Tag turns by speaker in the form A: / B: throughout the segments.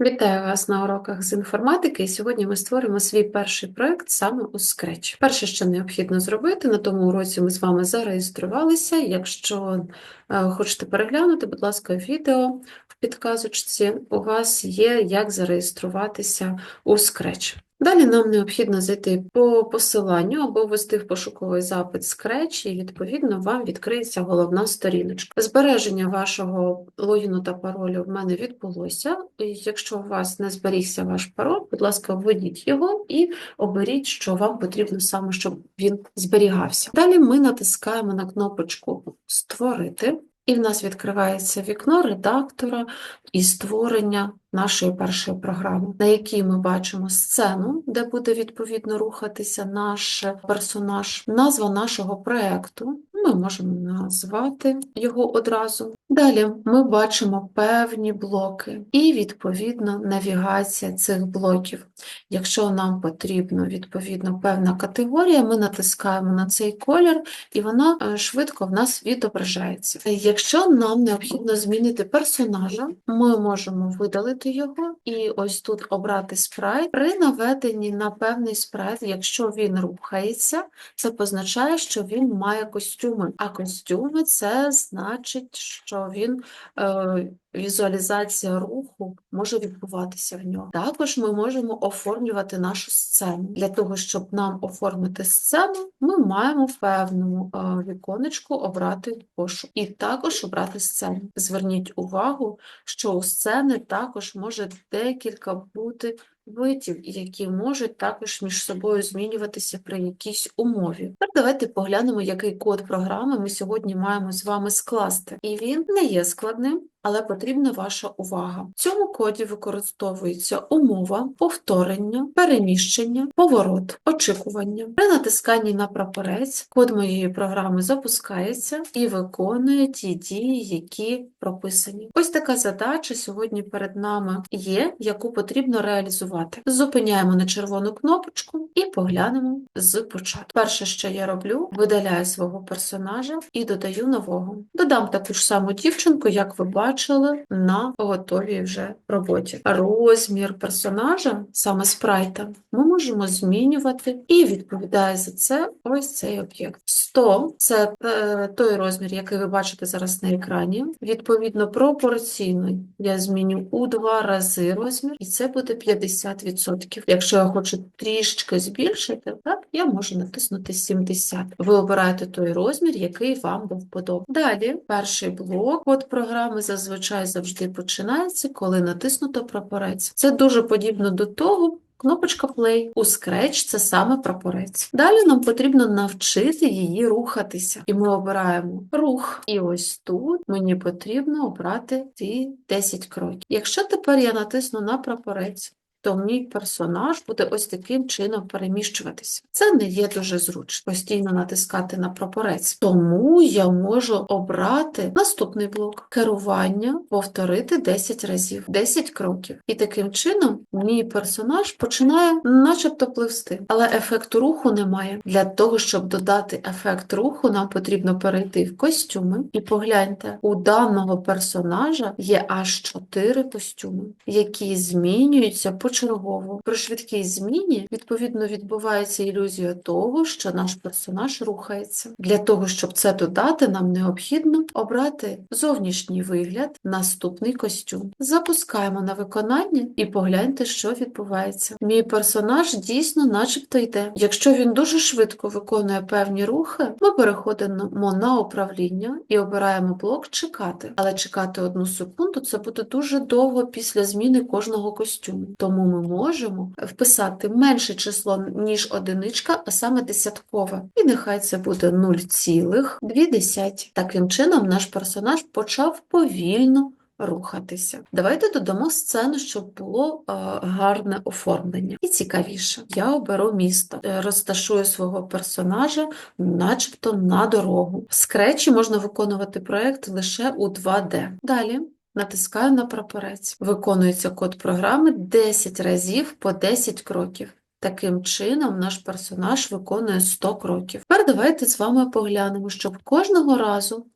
A: Вітаю вас на уроках з інформатики. І сьогодні ми створимо свій перший проект саме у Scratch. Перше, що необхідно зробити, на тому уроці ми з вами зареєструвалися. Якщо е, хочете переглянути, будь ласка, відео в підказочці у вас є, як зареєструватися у Scratch. Далі нам необхідно зайти по посиланню або ввести в пошуковий запит Scratch, і відповідно вам відкриється головна сторіночка. Збереження вашого логіну та паролю в мене відбулося. Якщо у вас не зберігся ваш пароль, будь ласка, введіть його і оберіть, що вам потрібно саме, щоб він зберігався. Далі ми натискаємо на кнопочку Створити. І в нас відкривається вікно редактора і створення нашої першої програми, на якій ми бачимо сцену, де буде відповідно рухатися наш персонаж, назва нашого проєкту. Ми можемо назвати його одразу. Далі ми бачимо певні блоки і, відповідно, навігація цих блоків. Якщо нам потрібно, відповідно, певна категорія, ми натискаємо на цей колір, і вона е, швидко в нас відображається. Якщо нам необхідно змінити персонажа, ми можемо видалити його і ось тут обрати спрайт. При наведенні на певний спрайт, якщо він рухається, це позначає, що він має костюми. А костюми це значить, що він е, візуалізація руху може відбуватися в нього. Також ми можемо оформлювати нашу сцену. Для того, щоб нам оформити сцену, ми маємо в певному е, віконечку обрати пошук і також обрати сцену. Зверніть увагу, що у сцени також може декілька бути видів, які можуть також між собою змінюватися при якійсь умові. Тепер давайте поглянемо, який код програми ми сьогодні маємо з вами скласти. І він не є складним, але потрібна ваша увага. В цьому коді використовується умова, повторення, переміщення, поворот, очікування. При натисканні на прапорець код моєї програми запускається і виконує ті дії, які прописані. Ось така задача сьогодні перед нами є, яку потрібно реалізувати. Зупиняємо на червону кнопочку і поглянемо з початку. Перше, що я роблю, видаляю свого персонажа і додаю нового. Додам таку ж саму дівчинку, як ви бачили, на готовій вже роботі. Розмір персонажа, саме спрайта, ми можемо змінювати і відповідає за це ось цей об'єкт. 100 – це е, той розмір, який ви бачите зараз на екрані. Відповідно, пропорційний я зміню у два рази розмір, і це буде 50%. Якщо я хочу трішки збільшити, так, я можу натиснути 70. Ви обираєте той розмір, який вам був подобаний. Далі, перший блок код програми зазвичай завжди починається, коли натиснуто прапорець. Це дуже подібно до того, Кнопочка Play. У Scratch це саме прапорець. Далі нам потрібно навчити її рухатися. І ми обираємо рух. І ось тут мені потрібно обрати ці 10 кроків. Якщо тепер я натисну на прапорець, то мій персонаж буде ось таким чином переміщуватися. Це не є дуже зручно постійно натискати на прапорець. Тому я можу обрати наступний блок керування, повторити 10 разів, 10 кроків. І таким чином мій персонаж починає начебто пливсти, але ефекту руху немає. Для того, щоб додати ефект руху, нам потрібно перейти в костюми і погляньте, у даного персонажа є аж 4 костюми, які змінюються по почергово. При швидкій зміні, відповідно, відбувається ілюзія того, що наш персонаж рухається. Для того, щоб це додати, нам необхідно обрати зовнішній вигляд, наступний костюм. Запускаємо на виконання і погляньте, що відбувається. Мій персонаж дійсно начебто йде. Якщо він дуже швидко виконує певні рухи, ми переходимо на управління і обираємо блок чекати. Але чекати одну секунду це буде дуже довго після зміни кожного костюму. Тому тому ми можемо вписати менше число, ніж одиничка, а саме десяткове. І нехай це буде 0,2. Таким чином, наш персонаж почав повільно рухатися. Давайте додамо сцену, щоб було е, гарне оформлення. І цікавіше. Я оберу місто, е, розташую свого персонажа, начебто на дорогу. В скретчі можна виконувати проєкт лише у 2D. Далі. Натискаю на прапорець. Виконується код програми 10 разів по 10 кроків. Таким чином, наш персонаж виконує 100 кроків. Тепер давайте з вами поглянемо, щоб кожного разу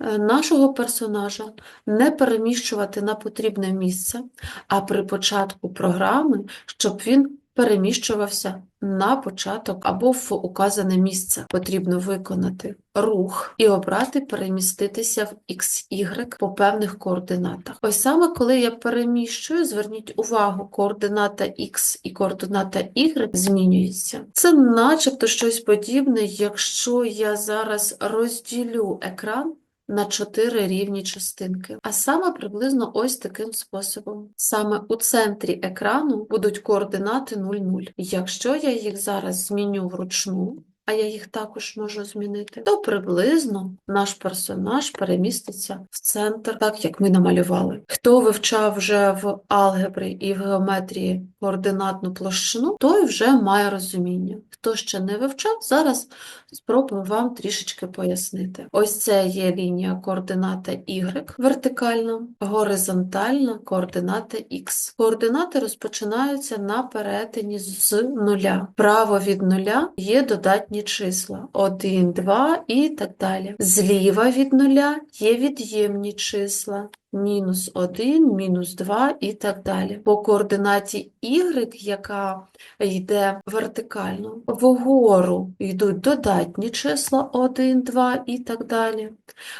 A: е, нашого персонажа не переміщувати на потрібне місце, а при початку програми, щоб він переміщувався на початок або в указане місце. Потрібно виконати рух і обрати переміститися в XY по певних координатах. Ось саме коли я переміщую, зверніть увагу, координата X і координата Y змінюються. Це начебто щось подібне, якщо я зараз розділю екран на чотири рівні частинки. А саме приблизно ось таким способом. Саме у центрі екрану будуть координати 0,0. Якщо я їх зараз зміню вручну, а я їх також можу змінити, то приблизно наш персонаж переміститься в центр, так як ми намалювали. Хто вивчав вже в алгебрі і в геометрії координатну площину, той вже має розуміння. Хто ще не вивчав, зараз спробую вам трішечки пояснити. Ось це є лінія координата Y вертикальна, горизонтальна координата X. Координати розпочинаються на перетині з нуля. Право від нуля є додатні числа 1, 2 і так далі. Зліва від нуля є від'ємні числа. Мінус 1, мінус 2 і так далі. По координаті y, яка йде вертикально, вгору йдуть додатні числа 1, 2 і так далі.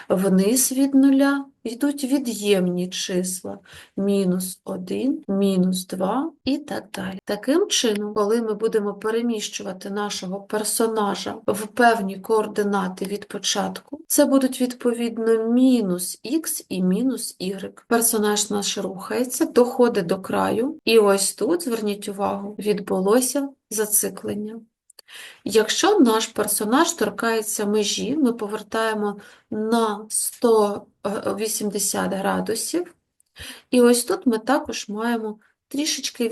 A: Вниз від нуля йдуть від'ємні числа мінус 1, мінус 2 і так далі. Таким чином, коли ми будемо переміщувати нашого персонажа в певні координати від початку, це будуть відповідно мінус х і мінус y. Персонаж наш рухається, доходить до краю, і ось тут, зверніть увагу, відбулося зациклення. Якщо наш персонаж торкається межі, ми повертаємо на 180 градусів, і ось тут ми також маємо трішечки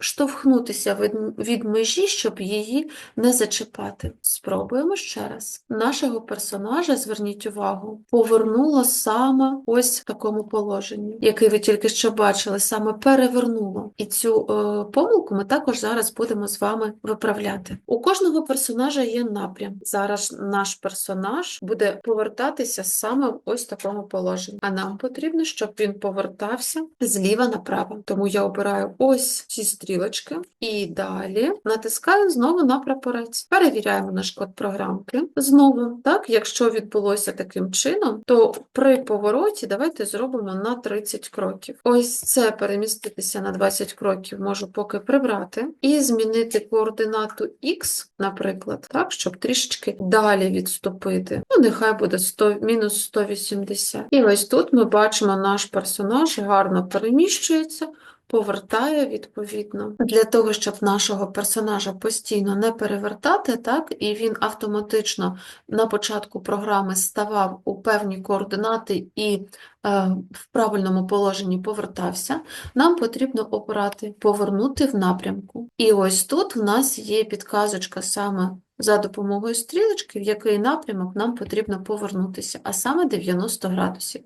A: відштовхнутися від, від межі, щоб її не зачіпати. Спробуємо ще раз. Нашого персонажа, зверніть увагу, повернуло саме ось в такому положенні, який ви тільки що бачили, саме перевернуло. І цю е, помилку ми також зараз будемо з вами виправляти. У кожного персонажа є напрям. Зараз наш персонаж буде повертатися саме в ось такому положенні. А нам потрібно, щоб він повертався зліва направо. Тому я обираю ось ці стрілочки і далі натискаю знову на прапорець. Перевіряємо наш код програмки. Знову, так, якщо відбулося таким чином, то при повороті давайте зробимо на 30 кроків. Ось це переміститися на 20 кроків можу поки прибрати і змінити координату X, наприклад, так, щоб трішечки далі відступити. Ну, нехай буде 100, мінус 180. І ось тут ми бачимо, наш персонаж гарно переміщується повертає відповідно. Для того, щоб нашого персонажа постійно не перевертати, так, і він автоматично на початку програми ставав у певні координати і е, в правильному положенні повертався, нам потрібно обрати повернути в напрямку. І ось тут в нас є підказочка саме за допомогою стрілочки, в який напрямок нам потрібно повернутися, а саме 90 градусів.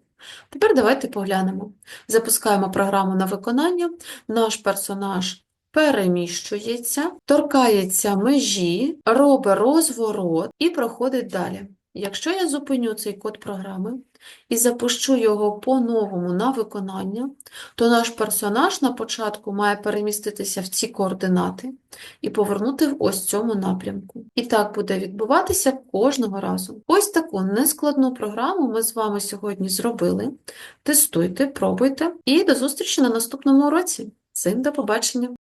A: Тепер давайте поглянемо. Запускаємо програму на виконання. Наш персонаж переміщується, торкається межі, робить розворот і проходить далі. Якщо я зупиню цей код програми і запущу його по-новому на виконання, то наш персонаж на початку має переміститися в ці координати і повернути в ось цьому напрямку. І так буде відбуватися кожного разу. Ось таку нескладну програму ми з вами сьогодні зробили. Тестуйте, пробуйте і до зустрічі на наступному уроці. Всім до побачення!